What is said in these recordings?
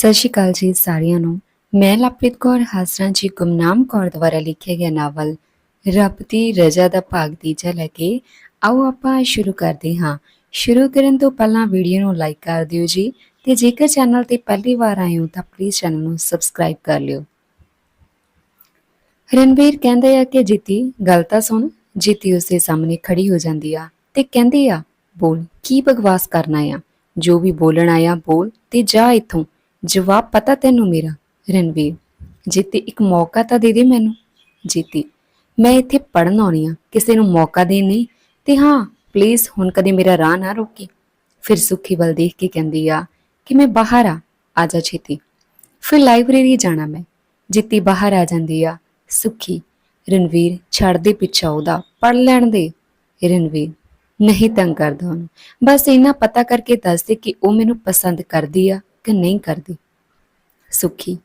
ਸਤਿ ਸ਼੍ਰੀ ਅਕਾਲ ਜੀ ਸਾਰਿਆਂ ਨੂੰ। ਮੈਂ ਲਵਪ੍ਰੀਤ ਕੌਰ ਹਾਸਰਾ ਜੀ ਗੁਮਨਾਮ ਕੌਰ ਦੁਆਰਾ ਲਿਖਿਆ ਗਿਆ ਨਾਵਲ ਰੱਬ ਦੀ ਰਜ਼ਾ ਦਾ ਭਾਗ ਤੀਜਾ ਲੈ ਕੇ ਆਓ ਆਪਾਂ ਸ਼ੁਰੂ ਕਰਦੇ ਹਾਂ। ਸ਼ੁਰੂ ਕਰਨ ਤੋਂ ਪਹਿਲਾਂ ਵੀਡੀਓ ਨੂੰ ਲਾਈਕ ਕਰ ਦਿਓ ਜੀ ਤੇ ਜੇਕਰ ਚੈਨਲ ਤੇ ਪਹਿਲੀ ਵਾਰ ਆਏ ਹੋ ਤਾਂ ਪਲੀਜ਼ ਚੈਨਲ ਨੂੰ ਸਬਸਕ੍ਰਾਈਬ ਕਰ ਲਿਓ। ਰਣਵੀਰ ਕਹਿੰਦੇ ਆ ਕਿ ਜੀਤੀ, ਗੱਲ ਤਾਂ ਸੁਣ, ਜੀਤੀ ਉਸਦੇ ਸਾਹਮਣੇ ਖੜੀ ਹੋ ਜਾਂਦੀ ਆ ਤੇ ਕਹਿੰਦੀ ਆ, ਬੋਲ, ਕੀ ਬਗਵਾਸ ਕਰਨਾ ਆ ਜੋ ਵੀ ਬੋਲਣ ਆਇਆ ਬੋਲ ਤੇ ਜਾ ਇੱਥੋਂ। ਜਵਾਬ ਪਤਾ ਤੈਨੂੰ ਮੇਰਾ? ਰਣਵੀਰ ਜੀਤੀ ਇੱਕ ਮੌਕਾ ਤਾਂ ਦੇ ਦੇ ਮੈਨੂੰ। ਜੀਤੀ, ਮੈਂ ਇੱਥੇ ਪੜਨ ਆਉਣੀ ਆ, ਕਿਸੇ ਨੂੰ ਮੌਕਾ ਦੇ ਨਹੀਂ। ਤੇ ਹਾਂ ਪਲੀਜ਼ ਹੁਣ ਕਦੇ ਮੇਰਾ ਰਾਹ ਨਾ ਰੋਕੀ। ਫਿਰ ਸੁੱਖੀ ਵੱਲ ਦੇਖ ਕੇ ਕਹਿੰਦੀ ਆ ਕਿ ਮੈਂ ਬਾਹਰ ਆ। ਆ ਜਾ ਛੇਤੀ। ਫਿਰ ਲਾਇਬ੍ਰੇਰੀ ਜਾਣਾ ਮੈਂ। ਜਿੱਤੀ ਬਾਹਰ ਆ ਜਾਂਦੀ ਆ। ਸੁੱਖੀ, ਰਣਵੀਰ ਛੱਡਦੇ ਪਿੱਛਾ ਉਹਦਾ ਪੜ ਲੈਣ ਦੇ। ਰਣਵੀਰ, ਨਹੀਂ ਤੰਗ ਕਰਦਾ ਉਹਨੂੰ। ਬਸ ਇੰਨਾ ਪਤਾ ਕਰਕੇ ਦੱਸ ਦੇ ਕਿ ਉਹ ਮੈਨੂੰ ਪਸੰਦ ਕਰਦੀ ਆ। ਕਿ ਨਹੀਂ ਕਰਦੀ। ਸੁਖੀ,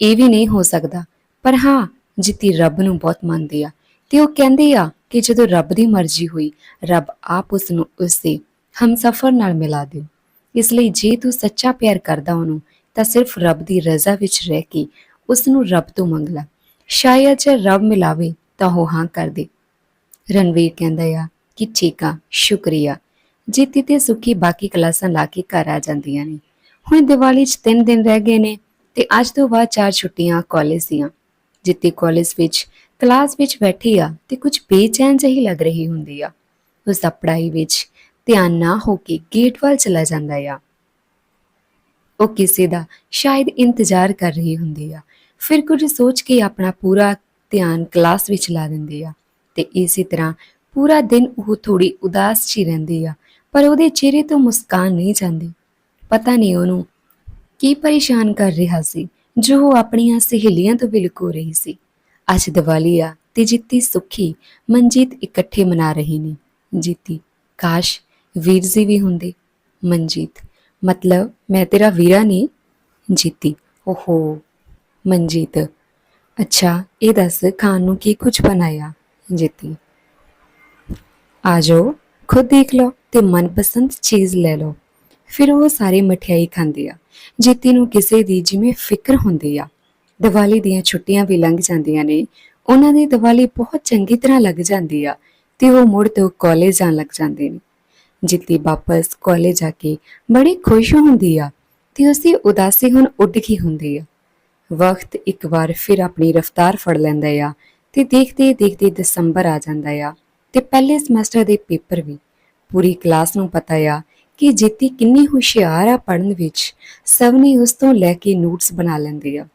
ਇਹ ਵੀ ਨਹੀਂ ਹੋ ਸਕਦਾ, ਪਰ ਹਾਂ, ਜਿੱਤੀ ਰੱਬ ਨੂੰ ਬਹੁਤ ਮੰਨਦੀ ਆ। ਤੇ ਉਹ ਕਹਿੰਦੀ ਆ ਕਿ ਜਦੋਂ ਰੱਬ ਦੀ ਮਰਜ਼ੀ ਹੋਈ, ਰੱਬ ਆਪ ਉਸ ਨੂੰ ਉਸ ਹਮਸਫਰ ਨਾਲ ਮਿਲਾ ਦੇ ਇਸ ਲਈ ਜੇ ਤੂੰ ਸੱਚਾ ਪਿਆਰ ਕਰਦਾ ਉਹਨੂੰ, ਤਾਂ ਸਿਰਫ ਰੱਬ ਦੀ ਰਜ਼ਾ ਵਿੱਚ ਰਹਿ ਕੇ ਉਸ ਨੂੰ ਰੱਬ ਤੋਂ ਮੰਗ ਲੈ। ਸ਼ਾਇਦ ਜੇ ਰੱਬ ਮਿਲਾਵੇ, ਤਾਂ ਉਹ ਹਾਂ ਕਰ ਦੇ। ਰਣਵੀਰ ਕਹਿੰਦਾ ਆ ਕਿ ਠੀਕ ਆ, ਸ਼ੁਕਰੀਆ। ਜੀਤੀ ਤੇ ਸੁਖੀ ਬਾਕੀ ਕਲਾਸਾਂ ਲਾ ਕੇ ਘਰ ਆ ਜਾਂਦੀਆਂ ਨੇ। ਹੁਣ ਦੀਵਾਲੀ 'ਚ 3 ਦਿਨ ਰਹਿ ਗਏ ਨੇ ਤੇ ਅੱਜ ਤੋਂ ਬਾਅਦ ਚਾਰ ਛੁੱਟੀਆਂ ਕਾਲਜ ਦੀਆਂ। ਜਿੱਤੀ ਕਾਲਜ ਵਿੱਚ ਕਲਾਸ ਵਿੱਚ ਬੈਠੀ ਆ ਤੇ ਕੁਝ ਬੇਚੈਨ ਜਿਹੀ ਲੱਗ ਰਹੀ ਹੁੰਦੀ ਆ। ਉਸ ਦਾ ਪੜ੍ਹਾਈ ਵਿੱਚ ਧਿਆਨ ਨਾ ਹੋ ਕੇ ਗੇਟ ਵੱਲ ਚਲਾ ਜਾਂਦਾ ਆ। ਉਹ ਕਿਸੇ ਦਾ ਸ਼ਾਇਦ ਇੰਤਜ਼ਾਰ ਕਰ ਰਹੀ ਹੁੰਦੀ ਆ। ਫਿਰ ਕੁਝ ਸੋਚ ਕੇ ਆਪਣਾ ਪੂਰਾ ਧਿਆਨ ਕਲਾਸ ਵਿੱਚ ਲਾ ਦਿੰਦੀ ਆ ਤੇ ਇਸੇ ਤਰ੍ਹਾਂ ਪੂਰਾ ਦਿਨ ਉਹ ਥੋੜੀ ਉਦਾਸ ਜੀ ਰਹਿੰਦੀ ਆ, ਪਰ ਉਹਦੇ ਚਿਹਰੇ ਤੋਂ ਮੁਸਕਾਨ ਨਹੀਂ ਜਾਂਦੀ। ਪਤਾ ਨਹੀਂ ਉਹਨੂੰ ਕੀ ਪਰੇਸ਼ਾਨ ਕਰ ਰਿਹਾ ਸੀ, ਜੋ ਉਹ ਆਪਣੀਆਂ ਸਹੇਲੀਆਂ ਤੋਂ ਵੀ ਲੁਕੋ ਰਹੀ ਸੀ। ਅੱਜ ਦੀਵਾਲੀ ਆ ਤੇ ਜਿੱਤੀ ਸੁੱਖੀ ਮਨਜੀਤ ਇਕੱਠੇ ਮਨਾ ਰਹੇ ਨੇ। ਜੀਤੀ, ਕਾਸ਼ ਵੀਰ ਜੀ ਵੀ ਹੁੰਦੇ। ਮਨਜੀਤ, ਮਤਲਬ ਮੈਂ ਤੇਰਾ ਵੀਰਾ ਨਹੀਂ? ਜੀਤੀ, ਓਹੋ, ਮਨਜੀਤ, ਅੱਛਾ, ਇਹ ਦੱਸ ਖਾਣ ਨੂੰ ਕੀ ਕੁਝ ਬਣਾਇਆ? ਜਿੱਤੀ, ਆ ਜਾਓ, ਖੁਦ ਦੇਖ ਲਓ ਤੇ ਮਨਪਸੰਦ ਚੀਜ਼ ਲੈ ਲਓ। ਫਿਰ ਉਹ ਸਾਰੇ ਮਠਿਆਈ ਖਾਂਦੇ ਆ। ਜੀਤੀ ਨੂੰ ਕਿਸੇ ਦੀ ਜਿਵੇਂ ਫਿਕਰ ਹੁੰਦੀ ਆ। ਦੀਵਾਲੀ ਦੀਆਂ ਛੁੱਟੀਆਂ ਵੀ ਲੰਘ ਜਾਂਦੀਆਂ ਨੇ। ਉਹਨਾਂ ਦੀ ਦੀਵਾਲੀ ਬਹੁਤ ਚੰਗੀ ਤਰ੍ਹਾਂ ਲੱਗ ਜਾਂਦੀ ਆ ਤੇ ਉਹ ਮੁੜ ਤੋਂ ਕਾਲਜ ਜਾਣ ਲੱਗ ਜਾਂਦੇ ਨੇ। ਜਿੱਤੀ ਵਾਪਸ ਕਾਲਜ ਜਾ ਕੇ ਬੜੀ ਖੁਸ਼ ਹੁੰਦੀ ਆ ਤੇ ਉਸਦੀ ਉਦਾਸੀ ਹੁਣ ਉੱਡ ਗਈ ਹੁੰਦੀ ਆ। ਵਕਤ ਇੱਕ ਵਾਰ ਫਿਰ ਆਪਣੀ ਰਫ਼ਤਾਰ ਫੜ ਲੈਂਦਾ ਆ ਤੇ ਦੇਖਦੇ ਦੇਖਦੇ ਦਸੰਬਰ ਆ ਜਾਂਦਾ ਆ ਤੇ ਪਹਿਲੇ ਸਮੈਸਟਰ ਦੇ ਪੇਪਰ ਵੀ। ਪੂਰੀ ਕਲਾਸ ਨੂੰ ਪਤਾ ਆ ਕਿ ਜੀਤੀ ਕਿੰਨੀ ਹੁਸ਼ਿਆਰ ਆ ਪੜ੍ਹਨ ਵਿੱਚ, ਸਭ ਨੇ ਉਸ ਤੋਂ ਲੈ ਕੇ ਨੋਟਸ ਬਣਾ ਲੈਂਦੀ ਆ।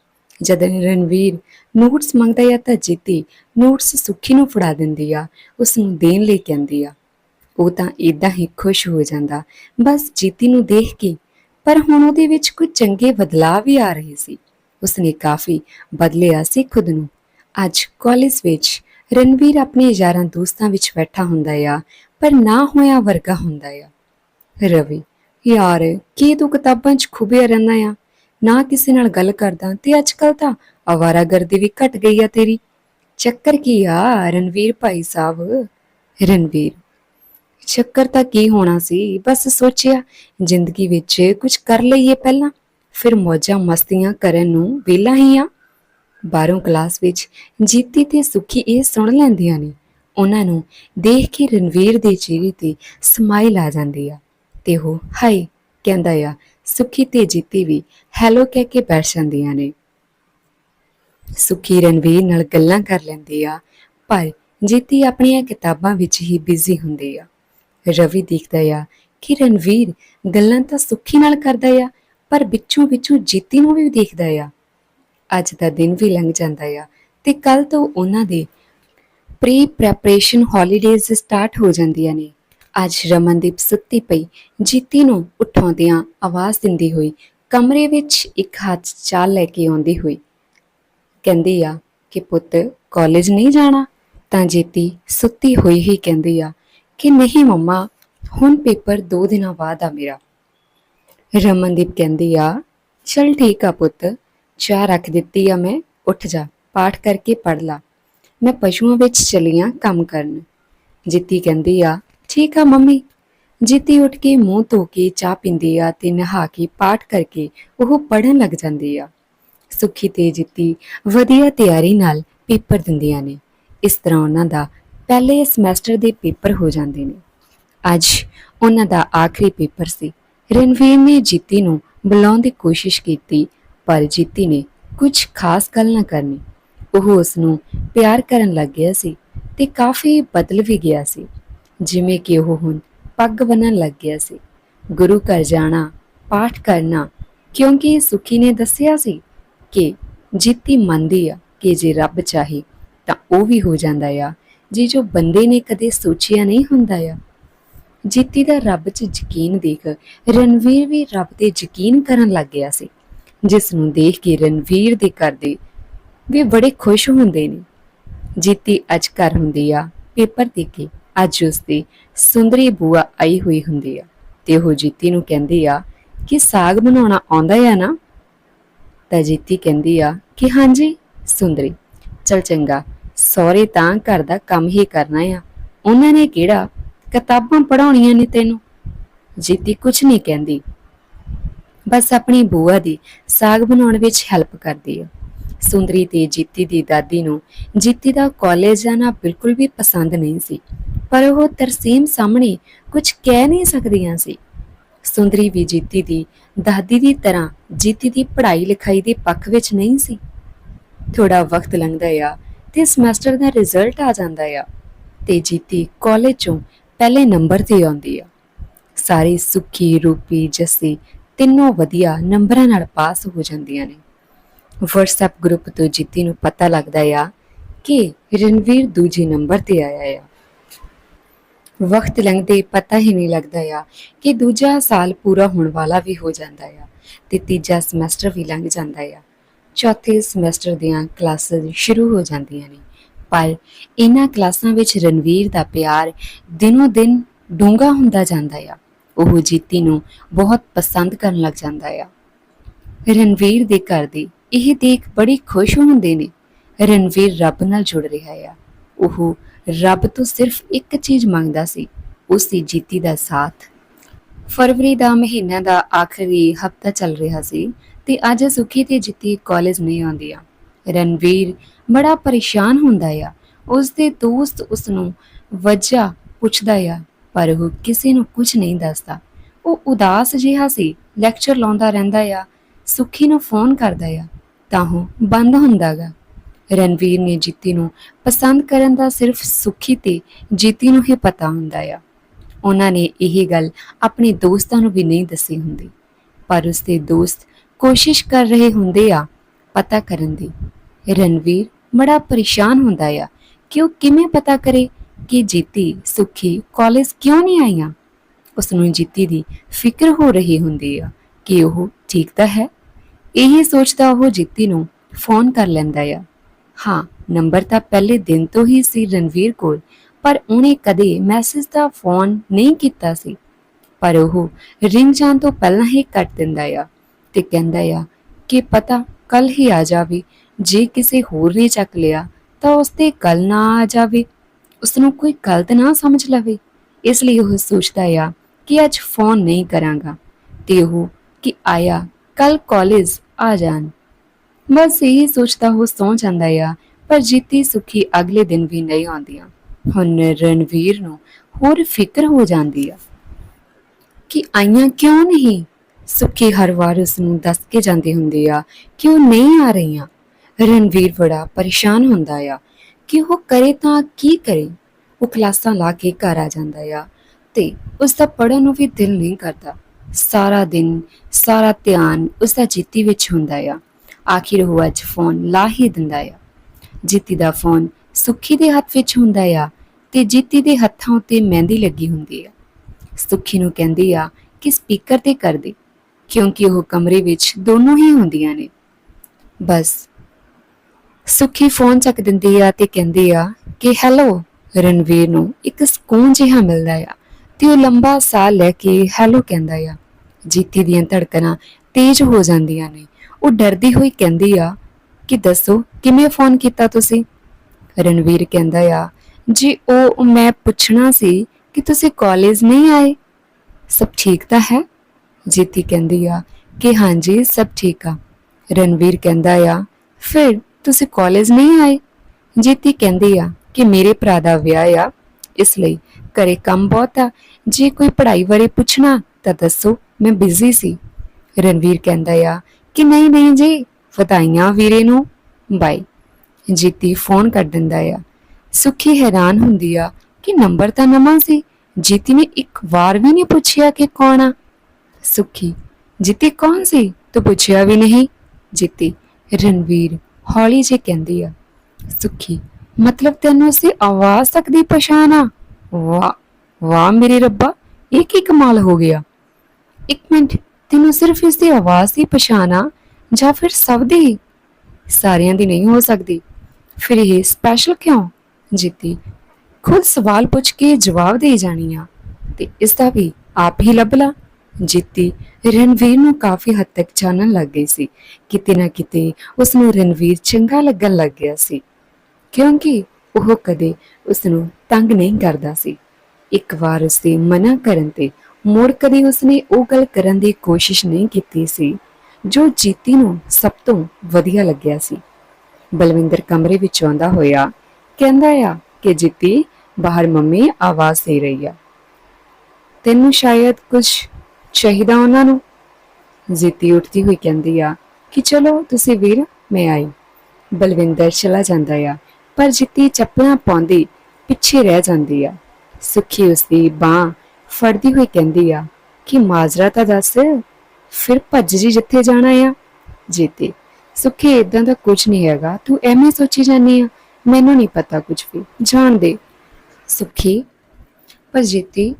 ਜਦ ਰਣਵੀਰ ਨੋਟਸ ਮੰਗਦਾ ਆ ਤਾਂ ਜੀਤੀ ਨੋਟਸ ਸੁੱਖੀ ਨੂੰ ਫੜਾ ਦਿੰਦੀ ਆ ਉਸ ਨੂੰ ਦੇਣ ਲਈ ਕਹਿੰਦੀ ਆ। ਉਹ ਤਾਂ ਇਦਾਂ ਹੀ ਖੁਸ਼ ਹੋ ਜਾਂਦਾ, ਬਸ ਜੀਤੀ ਨੂੰ ਦੇਖ ਕੇ। ਪਰ ਹੁਣ ਉਹਦੇ ਵਿੱਚ ਕੁਝ ਚੰਗੇ ਬਦਲਾਅ ਵੀ ਆ ਰਹੇ ਸੀ। ਉਸਨੇ ਕਾਫੀ ਬਦਲਿਆ ਸੀ ਖੁਦ ਨੂੰ। ਅੱਜ ਕਾਲਜ ਵਿੱਚ ਰਣਵੀਰ ਆਪਣੇ ਯਾਰਾਂ ਦੋਸਤਾਂ ਵਿੱਚ ਬੈਠਾ ਹੁੰਦਾ ਆ, ਪਰ ਨਾ ਹੋਇਆ ਵਰਗਾ ਹੁੰਦਾ ਆ। ਰਵੀ, ਯਾਰ, ਕੀ ਤੂੰ ਕਿਤਾਬਾਂ 'ਚ ਖੁਬਿਆ ਰਹਿੰਦਾ ਆ? ਨਾ ਕਿਸੇ ਨਾਲ ਗੱਲ ਕਰਦਾ ਤੇ ਅੱਜਕੱਲ ਤਾਂ ਆਵਾਰਾਗਰਦੀ ਵੀ ਘਟ ਗਈ ਆ ਤੇਰੀ। ਚੱਕਰ ਕੀ ਆ, ਰਣਵੀਰ ਭਾਈ ਸਾਹਿਬ? ਰਣਵੀਰ, ਚੱਕਰ ਤਾਂ ਕੀ ਹੋਣਾ ਸੀ? ਬਸ ਸੋਚਿਆ, ਜ਼ਿੰਦਗੀ ਵਿੱਚ ਕੁਝ ਕਰ ਲਈਏ ਪਹਿਲਾਂ, ਫਿਰ ਮੌਜਾਂ ਮਸਤੀਆਂ ਕਰਨ ਨੂੰ ਵਿਹਲਾ ਹੀ ਆ। ਬਾਹਰੋਂ ਕਲਾਸ ਵਿੱਚ ਜੀਤੀ ਤੇ ਸੁਖੀ ਇਹ ਸੁਣ ਲੈਂਦੀਆਂ ਨੇ। ਉਹਨਾਂ ਨੂੰ ਦੇਖ ਕੇ ਰਣਵੀਰ ਦੇ ਚਿਹਰੇ ਤੇ ਸਮਾਈਲ ਆ ਜਾਂਦੀ ਆ। ਤੇ ਉਹ ਹਾਈ ਕਹਿੰਦਾ ਆ, ਸੁਖੀ ਤੇ ਜੀਤੀ ਵੀ ਹੈਲੋ ਕਹਿ ਕੇ ਬੈਠ ਜਾਂਦੀਆਂ ਨੇ। ਸੁਖੀ ਰਣਵੀਰ ਨਾਲ ਗੱਲਾਂ ਕਰ ਲੈਂਦੀ ਆ, ਪਰ ਜੀਤੀ ਆਪਣੀਆਂ ਕਿਤਾਬਾਂ ਵਿੱਚ ਹੀ ਬਿਜ਼ੀ ਹੁੰਦੀ ਆ। ਰਵੀ ਦੇਖਦਾ ਆ ਕਿ ਰਣਵੀਰ ਗੱਲਾਂ ਤਾਂ ਸੁਖੀ ਨਾਲ ਕਰਦਾ ਆ, ਪਰ ਵਿੱਚੋਂ ਵਿੱਚੋਂ ਜੀਤੀ ਨੂੰ ਵੀ ਦੇਖਦਾ ਆ। ਅੱਜ ਦਾ ਦਿਨ ਵੀ ਲੰਘ ਜਾਂਦਾ ਆ ਤੇ ਕੱਲ ਤੋਂ ਉਹਨਾਂ ਦੇ ਪ੍ਰੀ ਪ੍ਰੈਪਰੇਸ਼ਨ ਹੌਲੀਡੇਜ਼ ਸਟਾਰਟ ਹੋ ਜਾਂਦੀਆਂ ਨੇ। ਅੱਜ ਰਮਨਦੀਪ ਸੁੱਤੀ ਪਈ। ਜੀਤੀ ਨੂੰ ਉਠਾਉਂਦਿਆਂ ਆਵਾਜ਼ ਦਿੰਦੀ ਹੋਈ ਕਮਰੇ ਵਿੱਚ ਇੱਕ ਹੱਥ 'ਚ ਚਾਹ ਲੈ ਕੇ ਆਉਂਦੀ ਹੋਈ। ਕਹਿੰਦੀ ਆ ਕਿ ਪੁੱਤ ਕਾਲਜ ਨਹੀਂ ਜਾਣਾ? ਤਾਂ ਜੀਤੀ ਸੁੱਤੀ ਹੋਈ ਹੀ ਕਹਿੰਦੀ ਆ ਕਿ ਨਹੀਂ ਮੰਮਾ, ਹੁਣ ਪੇਪਰ 2 ਦਿਨਾਂ ਬਾਅਦ ਆ ਮੇਰਾ। ਰਮਨਦੀਪ ਕਹਿੰਦੀ ਆ, ਚਲ ਠੀਕ ਆ ਪੁੱਤ, ਚਾਹ ਰੱਖ ਦਿੱਤੀ ਆ ਮੈਂ, ਉੱਠ ਜਾ, ਪਾਠ ਕਰਕੇ ਪੜ ਲਾ। ਮੈਂ ਪਸ਼ੂਆਂ ਵਿੱਚ ਚਲੀ ਆਂ ਕੰਮ ਕਰਨ। ਜਿੱਤੀ ਕਹਿੰਦੀ ਆ ਠੀਕ ਆ ਮੰਮੀ। ਜੀਤੀ ਉੱਠ ਕੇ ਮੂੰਹ ਧੋ ਕੇ ਚਾਹ ਪੀਂਦੀ ਆ ਤੇ ਨਹਾ ਕੇ ਪਾਠ ਕਰਕੇ ਉਹ ਪੜਨ ਲੱਗ ਜਾਂਦੀ ਆ। ਸੁਖੀ ਤੇ ਜੀਤੀ ਵਧੀਆ ਤਿਆਰੀ ਨਾਲ ਪੇਪਰ ਦਿੰਦੀਆਂ ਨੇ। ਇਸ ਤਰ੍ਹਾਂ ਉਹਨਾਂ ਦਾ ਪਹਿਲੇ ਸਮੈਸਟਰ ਦੇ ਪੇਪਰ ਹੋ ਜਾਂਦੇ ਨੇ। ਅੱਜ ਉਹਨਾਂ ਦਾ ਆਖਰੀ ਪੇਪਰ ਸੀ। ਰਣਵੀਰ ਨੇ ਜੀਤੀ ਨੂੰ ਬੁਲਾਉਣ ਦੀ ਕੋਸ਼ਿਸ਼ ਕੀਤੀ, ਪਰ ਜੀਤੀ ਨੇ ਕੁਝ ਖਾਸ ਗੱਲ ਨਾ ਕਰਨੀ। ਉਹ ਉਸ ਨੂੰ ਪਿਆਰ ਕਰਨ ਲੱਗ ਗਿਆ ਸੀ ਤੇ ਕਾਫੀ ਬਦਲ ਵੀ ਗਿਆ ਸੀ। ਜਿਵੇਂ ਕਿ ਉਹ ਹੁਣ ਪੱਗ ਬੰਨਣ ਲੱਗ ਗਿਆ ਸੀ। ਗੁਰੂ ਘਰ ਜਾਣਾ, ਪਾਠ ਕਰਨਾ, ਕਿਉਂਕਿ ਸੁਖੀ ਨੇ ਦੱਸਿਆ ਸੀ ਕਿ ਜਿੱਤੀ ਮੰਨਦੀ ਆ ਕਿ ਜੇ ਰੱਬ ਚਾਹੇ ਤਾਂ ਉਹ ਵੀ ਹੋ ਜਾਂਦਾ ਆ, ਜੇ ਜੋ ਬੰਦੇ ਨੇ ਕਦੇ ਸੋਚਿਆ ਨਹੀਂ ਹੁੰਦਾ ਆ। ਜਿੱਤੀ ਦਾ ਰੱਬ 'ਚ ਯਕੀਨ ਦੇਖ ਰਣਵੀਰ ਵੀ ਰੱਬ ਤੇ ਯਕੀਨ ਕਰਨ ਲੱਗ ਗਿਆ ਸੀ। ਜਿਸ ਨੂੰ ਦੇਖ ਕੇ ਰਣਵੀਰ ਦੇ ਘਰ ਦੇ ਵੀ ਬੜੇ ਖੁਸ਼ ਹੁੰਦੇ ਨੇ। ਜੀਤੀ ਅੱਜ ਘਰ ਹੁੰਦੀ ਆ, ਪੇਪਰ ਦੇ ਕੇ ਅੱਜ ਉਸ ਦੀ ਸੁੰਦਰੀ ਬੂਆ ਆਈ ਹੋਈ ਹੁੰਦੀ ਆ ਤੇ ਉਹ ਜੀਤੀ ਨੂੰ ਕਹਿੰਦੀ ਆ ਕਿ ਸਾਗ ਬਣਾਉਣਾ ਆਉਂਦਾ ਆ ਨਾ? ਤਾਂ ਜੀਤੀ ਕਹਿੰਦੀ ਆ ਕਿ ਹਾਂਜੀ, ਸੁੰਦਰੀ, ਚਲ ਚੰਗਾ, ਸਹੁਰੇ ਤਾਂ ਘਰ ਦਾ ਕੰਮ ਹੀ ਕਰਨਾ ਆ। ਉਹਨਾਂ ਨੇ ਕਿਹੜਾ? ਕਿਤਾਬਾਂ ਪੜਾਉਣੀਆਂ ਨੇ ਤੈਨੂੰ? ਜੀਤੀ ਕੁਝ ਨਹੀਂ ਕਹਿੰਦੀ। ਬਸ ਆਪਣੀ ਬੂਆ ਦੀ ਸਾਗ ਬਣਾਉਣ ਵਿੱਚ ਹੈਲਪ ਕਰਦੀ ਆ। ਸੁੰਦਰੀ ਤੇ ਜੀਤੀ ਦੀ ਦਾਦੀ ਨੂੰ ਜੀਤੀ ਦਾ ਕਾਲਜ ਜਾਣਾ ਬਿਲਕੁਲ ਵੀ ਪਸੰਦ ਨਹੀਂ ਸੀ। ਪਰ ਉਹ ਤਰਸੀਮ ਸਾਹਮਣੇ ਕੁਝ ਕਹਿ ਨਹੀਂ ਸਕਦੀਆਂ ਸੀ। ਸੁੰਦਰੀ ਵੀ ਜੀਤੀ ਦੀ, ਦਾਦੀ ਦੀ ਤਰ੍ਹਾਂ ਜੀਤੀ ਦੀ ਪੜ੍ਹਾਈ ਲਿਖਾਈ ਦੇ ਪੱਖ ਵਿੱਚ ਨਹੀਂ ਸੀ। ਥੋੜਾ ਵਕਤ ਲੰਘਦਾ ਆ ਤੇ ਸਮੈਸਟਰ ਦਾ ਰਿਜ਼ਲਟ ਆ ਜਾਂਦਾ ਆ ਤੇ ਜੀਤੀ ਕਾਲਜ ਚੋਂ ਪਹਿਲੇ ਨੰਬਰ ਤੇ ਆਉਂਦੀ ਆ। ਸਾਰੇ ਸੁੱਖੀ, ਰੂਪੀ, ਜੱਸੀ ਤਿੰਨੋਂ ਵਧੀਆ ਨੰਬਰਾਂ ਨਾਲ ਪਾਸ ਹੋ ਜਾਂਦੀਆਂ ਨੇ। WhatsApp ਗਰੁੱਪ ਤੋਂ ਜੀਤੀ ਨੂੰ ਪਤਾ ਲੱਗਦਾ ਆ ਕਿ ਰਣਵੀਰ ਦੂਜੇ ਨੰਬਰ ਤੇ ਆਇਆ ਆ। ਵਕਤ ਲੰਘਦੇ ਪਤਾ ਹੀ ਨਹੀਂ ਲੱਗਦਾ ਆ ਕਿ ਦੂਜਾ ਸਾਲ ਪੂਰਾ ਹੋਣ ਵਾਲਾ ਵੀ ਹੋ ਜਾਂਦਾ ਆ ਤੇ ਤੀਜਾ ਸਮੈਸਟਰ ਵੀ ਲੰਘ ਜਾਂਦਾ ਆ। ਚੌਥੇ ਸਮੈਸਟਰ ਦੀਆਂ ਕਲਾਸਾਂ ਸ਼ੁਰੂ ਹੋ ਜਾਂਦੀਆਂ ਨੇ, ਪਰ ਇਹਨਾਂ ਕਲਾਸਾਂ ਵਿੱਚ ਰਣਵੀਰ ਦਾ ਪਿਆਰ ਦਿਨੋ ਦਿਨ ਡੂੰਘਾ ਹੁੰਦਾ ਜਾਂਦਾ ਆ। ਉਹ ਜੀਤੀ ਨੂੰ ਬਹੁਤ ਪਸੰਦ ਕਰਨ ਲੱਗ ਜਾਂਦਾ ਆ। ਰਣਵੀਰ ਦੇ ਘਰ ਦੀ ਇਹ ਦੇਖ ਬੜੀ ਖੁਸ਼ ਹੁੰਦੇ ਨੇ। ਰਣਵੀਰ ਰੱਬ ਨਾਲ ਜੁੜ ਰਿਹਾ ਆ। ਉਹ ਰੱਬ ਤੋਂ ਸਿਰਫ ਇੱਕ ਚੀਜ਼ ਮੰਗਦਾ ਸੀ, ਉਸ ਦੀ ਜੀਤੀ ਦਾ ਸਾਥ। ਫਰਵਰੀ ਦਾ ਮਹੀਨਾ ਦਾ ਆਖਰੀ ਹਫਤਾ ਚੱਲ ਰਿਹਾ ਸੀ ਤੇ ਅੱਜ ਸੁਖੀ ਤੇ ਜੀਤੀ ਕਾਲਜ ਨਹੀਂ ਆਉਂਦੀ ਆ। ਰਣਵੀਰ ਬੜਾ ਪਰੇਸ਼ਾਨ ਹੁੰਦਾ ਆ। ਉਸ ਦੇ ਦੋਸਤ ਉਸ ਨੂੰ ਵਜ੍ਹਾ ਪੁੱਛਦਾ ਆ, ਪਰ ਉਹ ਕਿਸੇ ਨੂੰ ਕੁਝ ਨਹੀਂ ਦੱਸਦਾ। ਉਹ ਉਦਾਸ ਜਿਹਾ ਸੀ ਲੈਕਚਰ ਲਾਉਂਦਾ ਰਹਿੰਦਾ ਆ, ਸੁਖੀ ਨੂੰ ਫੋਨ ਕਰਦਾ ਆ, ਤਾਂ ਉਹ ਬੰਦ ਹੁੰਦਾਗਾ ਰਣਵੀਰ ਨੇ ਜੀਤੀ ਨੂੰ ਪਸੰਦ ਕਰਨ ਦਾ ਸਿਰਫ ਸੁਖੀ ਤੇ ਜੀਤੀ ਨੂੰ ਹੀ ਪਤਾ ਹੁੰਦਾ ਆ। ਉਹਨਾਂ ਨੇ ਇਹ ਗੱਲ ਆਪਣੇ ਦੋਸਤਾਂ ਨੂੰ ਵੀ ਨਹੀਂ ਦੱਸੀ ਹੁੰਦੀ, ਪਰ ਉਸਦੇ ਦੋਸਤ ਕੋਸ਼ਿਸ਼ ਕਰ ਰਹੇ ਹੁੰਦੇ ਆ ਪਤਾ ਕਰਨ ਦੀ। ਰਣਵੀਰ ਬੜਾ ਪਰੇਸ਼ਾਨ ਹੁੰਦਾ ਆ ਕਿ ਉਹ ਕਿਵੇਂ ਪਤਾ ਕਰੇ ਕਿ ਜੀਤੀ, ਸੁਖੀ ਕਾਲਜ ਕਿਉਂ ਨਹੀਂ ਆਈਆਂ? ਉਸ ਨੂੰ ਜੀਤੀ ਦੀ ਫਿਕਰ ਹੋ ਰਹੀ ਹੁੰਦੀ ਆ ਕਿ ਉਹ ਠੀਕ ਤਾਂ ਹੈ। ਇਹ ਸੋਚਦਾ ਉਹ ਜੀਤੀ ਨੂੰ ਫੋਨ ਕਰ ਲੈਂਦਾ ਆ। ਹਾਂ, ਨੰਬਰ ਤਾਂ ਪਹਿਲੇ ਦਿਨ ਤੋਂ ਹੀ ਸੀ ਰਣਵੀਰ ਕੋਲ, ਪਰ ਉਹਨੇ ਕਦੇ ਮੈਸੇਜ ਦਾ ਫੋਨ ਨਹੀਂ ਕੀਤਾ ਸੀ। ਪਰ ਉਹ ਰਿੰਗ ਜਾਣ ਤੋਂ ਪਹਿਲਾਂ ਹੀ ਕੱਟ ਦਿੰਦਾ ਆ ਤੇ ਕਹਿੰਦਾ ਆ ਕਿ ਪਤਾ ਕੱਲ ਹੀ ਆ ਜਾਵੇ, ਜੇ ਕਿਸੇ ਹੋਰ ਨੇ ਚੱਕ ਲਿਆ ਤਾਂ ਉਸ ਤੇ ਕੱਲ ਨਾ ਆ ਜਾਵੇ। ਉਸ ਨੂੰ ਕੋਈ ਗਲਤ ਨਾ ਸਮਝ ਲਵੇ। ਇਸ ਲਈ ਉਹ ਸੋਚਦਾ ਆ ਕਿ ਅੱਜ ਫੋਨ ਨਹੀਂ ਕਰਾਂਗਾ ਤੇ ਉਹ ਕਿ ਆਇਆ ਕੱਲ ਕਾਲਜ ਆ ਜਾਣ। ਬਸ ਇਹੀ ਸੋਚਦਾ ਉਹ ਸੌਂ ਜਾਂਦਾ ਆ, ਪਰ ਜੀਤੀ ਸੁਖੀ ਅਗਲੇ ਦਿਨ ਵੀ ਨਹੀਂ ਆਉਂਦੀਆਂ। ਹੁਣ ਰਣਵੀਰ ਨੂੰ ਹੋਰ ਫਿਕਰ ਹੋ ਜਾਂਦੀ ਆ ਕਿ ਆਈਆਂ ਕਿਉਂ ਨਹੀਂ? ਸੁਖੀ ਹਰ ਵਾਰ ਉਸ ਨੂੰ ਦੱਸ ਕੇ ਜਾਂਦੀ ਹੁੰਦੀ ਆ ਕਿ ਉਹ ਨਹੀਂ ਆ ਰਹੀਆਂ। ਰਣਵੀਰ ਬੜਾ ਪਰੇਸ਼ਾਨ ਹੁੰਦਾ ਆ ਕਿ ਉਹ ਕਰੇ ਤਾਂ ਕੀ ਕਰੇ? ਉਹ ਕਲਾਸਾਂ ਲਾ ਕੇ ਘਰ ਆ ਜਾਂਦਾ ਆ ਤੇ ਉਸ ਦਾ ਪੜਨ ਨੂੰ ਵੀ ਦਿਲ ਨਹੀਂ ਕਰਦਾ। ਸਾਰਾ ਦਿਨ ਸਾਰਾ ਧਿਆਨ ਉਸ ਦਾ ਜੀਤੀ ਵਿੱਚ ਹੁੰਦਾ ਆ। ਆਖਿਰ ਉਹ ਅੱਜ ਫੋਨ ਲਾ ਹੀ ਦਿੰਦਾ ਆ। ਜੀਤੀ ਦਾ ਫੋਨ ਸੁੱਖੀ ਦੇ ਹੱਥ ਵਿੱਚ ਹੁੰਦਾ ਆ ਤੇ ਜੀਤੀ ਦੇ ਹੱਥਾਂ ਉੱਤੇ ਮਹਿੰਦੀ ਲੱਗੀ ਹੁੰਦੀ ਆ। ਸੁੱਖੀ ਨੂੰ ਕਹਿੰਦੀ ਆ ਕਿ ਸਪੀਕਰ ਤੇ ਕਰ ਦੇ, ਕਿਉਂਕਿ ਉਹ ਕਮਰੇ ਵਿੱਚ ਦੋਨੋਂ ਹੀ ਹੁੰਦੀਆਂ ਨੇ। ਬਸ। ਸੁੱਖੀ ਫੋਨ ਚੱਕ ਦਿੰਦੀ ਆ ਤੇ ਕਹਿੰਦੀ ਆ ਕਿ ਹੈਲੋ, ਰਣਵੀਰ ਨੂੰ ਇੱਕ ਸਕੂਨ ਜਿਹਾ ਮਿਲਦਾ ਆ ਤੇ ਉਹ ਲੰਬਾ ਸਾਹ ਲੈ ਕੇ ਹੈਲੋ ਕਹਿੰਦਾ ਆ। ਜੀਤੀ ਦੀਆਂ ਧੜਕਣਾਂ ਤੇਜ਼ ਹੋ ਜਾਂਦੀਆਂ ਨੇ। ਉਹ ਡਰਦੀ ਹੋਈ ਕਹਿੰਦੀ ਆ ਕਿ ਦੱਸੋ ਕਿਵੇਂ ਫੋਨ ਕੀਤਾ ਤੁਸੀਂ? ਰਣਵੀਰ ਕਹਿੰਦਾ ਆ, ਜੀ ਉਹ ਮੈਂ ਪੁੱਛਣਾ ਸੀ ਕਿ ਤੁਸੀਂ ਕਾਲਜ ਨਹੀਂ ਆਏ? ਸਭ ਠੀਕ ਤਾਂ ਹੈ? ਜੀਤੀ ਕਹਿੰਦੀ ਆ ਕਿ ਹਾਂਜੀ ਸਭ ਠੀਕ ਆ। ਰਣਵੀਰ ਕਹਿੰਦਾ ਆ, ਫਿਰ ਤੁਸੀਂ ਕਾਲਜ ਨਹੀਂ ਆਏ? ਜੀਤੀ ਕਹਿੰਦੀ ਆ ਕਿ ਮੇਰੇ ਭਰਾ ਦਾ ਵਿਆਹ ਆ, ਇਸ ਲਈ ਘਰੇ ਕੰਮ ਬਹੁਤ ਆ। ਜੇ ਕੋਈ ਪੜ੍ਹਾਈ ਬਾਰੇ ਪੁੱਛਣਾ ਤਾਂ ਦੱਸੋ, ਮੈਂ ਬਿਜ਼ੀ ਸੀ। ਰਣਵੀਰ ਕਹਿੰਦਾ ਆ ਕਿ ਨਹੀਂ ਨਹੀਂ ਜੀ, ਵਧਾਈਆਂ ਵੀਰੇ ਨੂੰ। ਬਾਈ, ਜੀਤੀ ਫੋਨ ਕਰ ਦਿੰਦਾ ਆ। ਸੁਖੀ ਹੈਰਾਨ ਹੁੰਦੀ ਆ ਕਿ ਨੰਬਰ ਤਾਂ ਨਵਾਂ ਸੀ। ਜੀਤੀ ਨੇ ਇੱਕ ਵਾਰ ਵੀ ਨਹੀਂ ਪੁੱਛਿਆ ਕਿ ਕੌਣ ਆ। ਸੁਖੀ, ਜੀਤੀ ਕੌਣ ਸੀ? ਤੂੰ ਪੁੱਛਿਆ ਵੀ ਨਹੀਂ। ਜੀਤੀ, ਰਣਵੀਰ ਹੌਲੀ ਜਿਹੀ ਕਹਿੰਦੀ ਆ। ਸੁਖੀ, ਮਤਲਬ ਤੈਨੂੰ ਉਸੇ ਆਵਾਜ਼ ਤੱਕ ਦੀ ਪਛਾਣ ਆ? ਵਾਹ ਵਾਹ ਮੇਰੇ ਰੱਬਾ, ਇਹ ਕੀ ਕਮਾਲ ਹੋ ਗਿਆ। ਇੱਕ ਮਿੰਟ ਤੈਨੂੰ ਸਿਰਫ ਇਸ ਦੀ ਆਵਾਜ਼ ਦੀ ਪਛਾਣ ਜਾਂ ਫਿਰ ਸਭ ਦੀ? ਸਾਰਿਆਂ ਦੀ ਨਹੀਂ ਹੋ ਸਕਦੀ। ਫਿਰ ਇਹ ਸਪੈਸ਼ਲ ਕਿਉਂ? ਜੀਤੀ, ਖੁਦ ਸਵਾਲ ਪੁੱਛ ਕੇ ਜਵਾਬ ਦੇ ਜਾਣੀ ਆ ਤੇ ਇਸ ਦਾ ਵੀ ਆਪ ਹੀ ਲੱਭ ਲਾ। ਜੀਤੀ, ਰਣਵੀਰ ਨੂੰ ਕਾਫੀ ਹੱਦ ਤੱਕ ਜਾਣਨ ਲੱਗ ਗਈ ਸੀ। ਕਿਤੇ ਨਾ ਕਿਤੇ ਉਸ ਨੂੰ ਰਣਵੀਰ ਚੰਗਾ ਲੱਗਣ ਲੱਗ ਗਿਆ ਸੀ। ਕਿਉਂਕਿ ਉਹ ਕਦੇ ਉਸ ਨੂੰ ਤੰਗ ਨਹੀਂ ਕਰਦਾ ਸੀ। ਇੱਕ ਵਾਰ ਉਸ ਦੇ ਮਨਾ ਕਰਨ ਤੇ ਮੁੜ ਕਦੇ ਉਸਨੇ ਉਹ ਗੱਲ ਕਰਨ ਦੀ ਕੋਸ਼ਿਸ਼ ਨਹੀਂ ਕੀਤੀ ਸੀ, ਜੋ ਜੀਤੀ ਨੂੰ ਸਭ ਤੋਂ ਵਧੀਆ ਲੱਗਿਆ ਸੀ। ਬਲਵਿੰਦਰ ਕਮਰੇ ਵਿੱਚ ਆਉਂਦਾ ਹੋਇਆ ਕਹਿੰਦਾ ਆ ਕਿ ਜੀਤੀ, ਬਾਹਰ ਮੰਮੀ ਆਵਾਜ਼ ਦੇ ਰਹੀ ਆ। ਤੈਨੂੰ ਸ਼ਾਇਦ ਕੁਝ ਚਾਹੀਦਾ ਉਹਨਾਂ ਨੂੰ? ਜੀਤੀ ਉੱਠਦੀ ਹੋਈ ਕਹਿੰਦੀ ਆ ਕਿ ਚਲੋ ਤੁਸੀਂ ਵੀਰ, ਮੈਂ ਆਈ। ਬਲਵਿੰਦਰ ਚਲਾ ਜਾਂਦਾ ਆ, ਪਰ ਜੀਤੀ ਚੱਪਲਾਂ ਪਾਉਂਦੀ ਪਿੱਛੇ ਰਹਿ ਜਾਂਦੀ ਆ। ਸੁਖੀ ਉਸਦੀ ਬਾਹ ਫੜਦੀ ਹੋਈ ਕਹਿੰਦੀ ਆ, ਕਿ ਮਾਜ਼ਰਾ ਤਾਂ ਦੱਸ? ਫਿਰ ਭੱਜ ਜੀ ਜਿੱਥੇ ਜਾਣਾ ਆ? ਜੀਤੀ, ਸੁਖੀ ਇਦਾਂ ਦਾ ਕੁਝ ਨਹੀਂ ਹੈਗਾ। ਤੂੰ ਐਵੇਂ ਸੋਚੀ ਜਾਨੀ ਆ? ਮੈਨੂੰ ਨਹੀਂ ਪਤਾ ਕੁਝ ਵੀ। ਜਾਣ ਦੇ। ਸੁਖੀ? ਪਰ ਜੀਤੀ,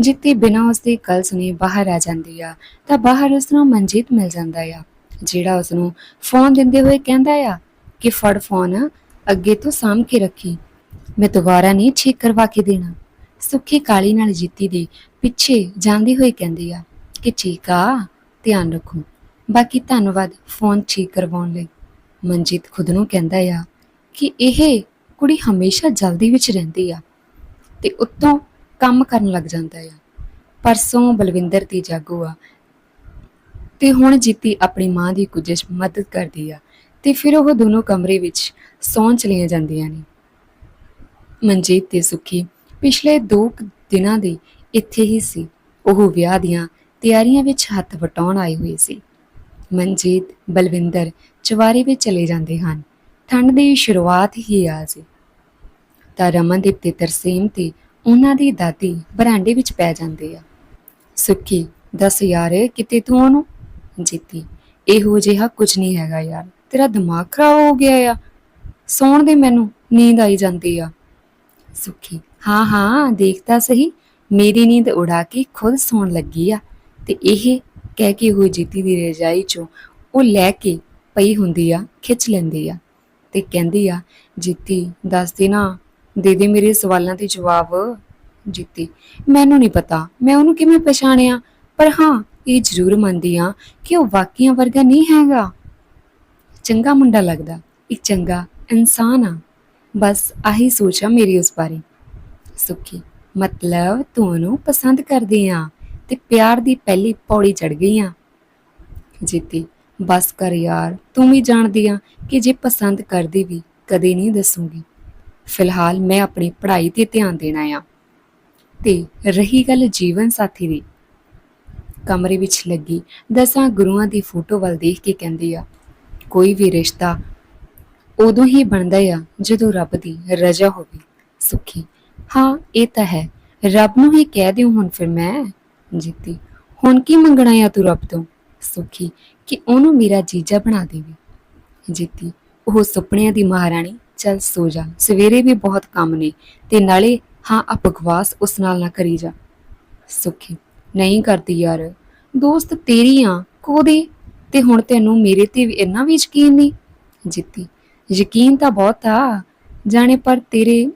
ਜਿੱਤੀ ਬਿਨਾਂ ਉਸਦੇ ਗੱਲ ਸੁਣੇ ਬਾਹਰ ਆ ਜਾਂਦੀ ਆ, ਤਾਂ ਬਾਹਰ ਉਸ ਨੂੰ ਮਨਜੀਤ ਮਿਲ ਜਾਂਦਾ ਆ, ਜਿਹੜਾ ਉਸ ਨੂੰ ਫੋਨ ਦਿੰਦੇ ਹੋਏ ਕਹਿੰਦਾ ਆ ਕਿ ਫੜ ਫੋਨ ਅੱਗੇ ਤੋਂ ਸਾਂਭ ਕੇ ਰੱਖੀ। ਮੈਂ ਦੁਬਾਰਾ ਨਹੀਂ ਠੀਕ ਕਰਵਾ ਕੇ ਦੇਣਾ। ਸੁੱਖੀ ਕਾਲੀ ਨਾਲ ਜੀਤੀ ਦੇ ਪਿੱਛੇ ਜਾਂਦੀ ਹੋਈ ਕਹਿੰਦੀ ਆ ਕਿ ਠੀਕ ਆ, ਧਿਆਨ ਰੱਖੋ। ਬਾਕੀ ਧੰਨਵਾਦ ਫੋਨ ਠੀਕ ਕਰਵਾਉਣ ਲਈ। ਮਨਜੀਤ ਖੁਦ ਨੂੰ ਕਹਿੰਦਾ ਆ ਕਿ ਇਹ ਕੁੜੀ ਹਮੇਸ਼ਾ ਜਲਦੀ ਵਿੱਚ ਰਹਿੰਦੀ ਆ ਤੇ ਉੱਤੋਂ ਕੰਮ ਕਰਨ ਲੱਗ ਜਾਂਦਾ ਆ। ਪਰਸੋਂ ਬਲਵਿੰਦਰ ਦੀ ਜਾਗੂ ਆ ਤੇ ਹੁਣ ਜੀਤੀ ਆਪਣੀ ਮਾਂ ਦੀ ਕੁਝ ਮਦਦ ਕਰਦੀ ਆ ਤੇ ਫਿਰ ਉਹ ਦੋਨੋਂ ਕਮਰੇ ਵਿੱਚ ਸੌਣ ਚਲੀਆਂ ਜਾਂਦੀਆਂ ਨੇ। ਮਨਜੀਤ ਤੇ ਸੁਖੀ ਪਿਛਲੇ 2 ਦਿਨਾਂ ਦੇ ਇੱਥੇ ਹੀ ਸੀ। ਉਹ ਵਿਆਹ ਦੀਆਂ ਤਿਆਰੀਆਂ ਵਿੱਚ ਹੱਥ ਵਟਾਉਣ ਆਏ ਹੋਏ ਸੀ। ਮਨਜੀਤ, ਬਲਵਿੰਦਰ ਚਵਾਰੇ ਵਿੱਚ ਚਲੇ ਜਾਂਦੇ ਹਨ। ਠੰਡ ਦੀ ਸ਼ੁਰੂਆਤ ਹੀ ਆ ਸੀ। ਤਾਂ ਰਮਨਦੀਪ ਤੇ ਤਰਸੀਮ ਤੇ ਉਹਨਾਂ ਦੀ ਦਾਦੀ ਬਰਾਂਡੇ ਵਿੱਚ ਪੈ ਜਾਂਦੇ ਆ। ਸੁੱਖੀ, ਦੱਸ ਯਾਰ, ਕਿਤੇ ਤੂੰ ਉਹਨੂੰ? ਜੀਤੀ, ਇਹੋ ਜਿਹਾ ਕੁਝ ਨਹੀਂ ਹੈਗਾ ਯਾਰ, ਤੇਰਾ ਦਿਮਾਗ ਖਰਾਬ ਹੋ ਗਿਆ ਆ। ਸੌਣ ਦੇ ਮੈਨੂੰ ਨੀਂਦ ਆਈ ਜਾਂਦੀ ਆ। ਸੁੱਖੀ ਹਾਂ ਹਾਂ ਦੇਖਦਾ ਸਹੀ। ਮੇਰੀ ਨੀਂਦ ਉਡਾ ਕੇ ਖੁਦ ਸੌਣ ਲੱਗੀ ਆ ਤੇ ਇਹ ਕਹਿ ਕੇ ਉਹ ਜੀਤੀ ਦੀ ਰਜਾਈ ਚੋਂ ਉਹ ਲੈ ਕੇ ਪਈ ਹੁੰਦੀ ਆ, ਖਿੱਚ ਲੈਂਦੀ ਆ ਤੇ ਕਹਿੰਦੀ ਆ, ਜੀਤੀ, ਦੱਸ ਦੇ ਨਾ, ਦੇ ਦੇ ਮੇਰੇ ਸਵਾਲਾਂ ਦੇ ਜਵਾਬ। ਜੀਤੀ, ਮੈਨੂੰ ਨਹੀਂ ਪਤਾ, ਮੈਂ ਉਹਨੂੰ ਕਿਵੇਂ ਪਛਾਣਿਆ? ਪਰ ਹਾਂ, ਇਹ ਜ਼ਰੂਰ ਮੰਨਦੀ ਆ ਕਿ ਉਹ ਵਾਕਿਆਂ ਵਰਗਾ ਨਹੀਂ ਹੈਗਾ। ਚੰਗਾ ਮੁੰਡਾ ਲੱਗਦਾ, ਇੱਕ ਚੰਗਾ ਇਨਸਾਨ ਆ। ਬਸ ਆਹੀ ਸੋਚ ਆ ਮੇਰੀ ਉਸ ਬਾਰੇ। ਸੁੱਖੀ। ਮਤਲਬ ਤੂੰ ਪਸੰਦ ਕਰਦੀ ਆ ਤੇ ਪਿਆਰ ਦੀ ਪਹਿਲੀ ਪੌੜੀ ਚੜ ਗਈ ਆ। ਜੀਤੀ, ਬਸ ਕਰ ਯਾਰ, ਤੂੰ ਵੀ ਜਾਣਦੀ ਆ ਕਿ ਜੇ ਪਸੰਦ ਕਰਦੀ ਵੀ ਕਦੇ ਨਹੀਂ ਦੱਸੂਗੀ। ਫਿਲਹਾਲ ਮੈਂ ਆਪਣੀ ਪੜ੍ਹਾਈ ਤੇ ਧਿਆਨ ਦੇਣਾ ਆ ਤੇ ਰਹੀ ਗੱਲ ਜੀਵਨ ਸਾਥੀ ਦੀ। ਕਮਰੇ ਵਿੱਚ ਲੱਗੀ ਦਸਾਂ ਗੁਰੂਆਂ ਦੀ ਫੋਟੋ ਵੱਲ ਦੇਖ ਕੇ ਕਹਿੰਦੀ ਆ, ਕੋਈ ਵੀ ਰਿਸ਼ਤਾ ਉਦੋਂ ਹੀ ਬਣਦਾ ਆ ਜਦੋਂ ਰੱਬ ਦੀ ਰਜ਼ਾ ਹੋਵੇ, ਸੁਖੀ। ਹਾਂ, ਇਹ ਤਾਂ ਹੈ। ਰੱਬ ਨੂੰ ਹੀ ਕਹਿ ਦਿਓ ਹੁਣ ਫਿਰ ਮੈਂ, ਜੀਤੀ। ਹੁਣ ਕੀ ਮੰਗਣਾ ਆ ਤੂੰ ਰੱਬ ਤੋਂ? ਸੁਖੀ, ਕਿ ਉਹਨੂੰ ਮੇਰਾ ਜੀਜਾ ਬਣਾ ਦੇਵੇ। ਜੀਤੀ, ਉਹ ਸੁਪਨਿਆਂ ਦੀ ਮਹਾਰਾਣੀ, ਚੱਲ ਸੋ ਜਾ। ਸਵੇਰੇ ਵੀ ਬਹੁਤ ਕੰਮ ਨੇ, ਤੇ ਨਾਲੇ ਹਾਂ ਆ ਬਕਵਾਸ ਉਸ ਨਾਲ ਨਾ ਕਰੀ ਜਾ। ਸੁਖੀ, ਨਹੀਂ ਕਰਦੀ ਯਾਰ। ਦੋਸਤ ਤੇਰੀ ਆ ਕੋਦੀ ਤੇ ਹੁਣ ਤੈਨੂੰ ਮੇਰੇ ਤੇ ਵੀ ਇੰਨਾ ਵੀ ਯਕੀਨ ਨਹੀਂ? ਜਿੱਤੀ, ਯਕੀਨ ਤਾਂ ਬਹੁਤ ਆ। ਜਾਣੇ ਪਰ ਤੇਰੇ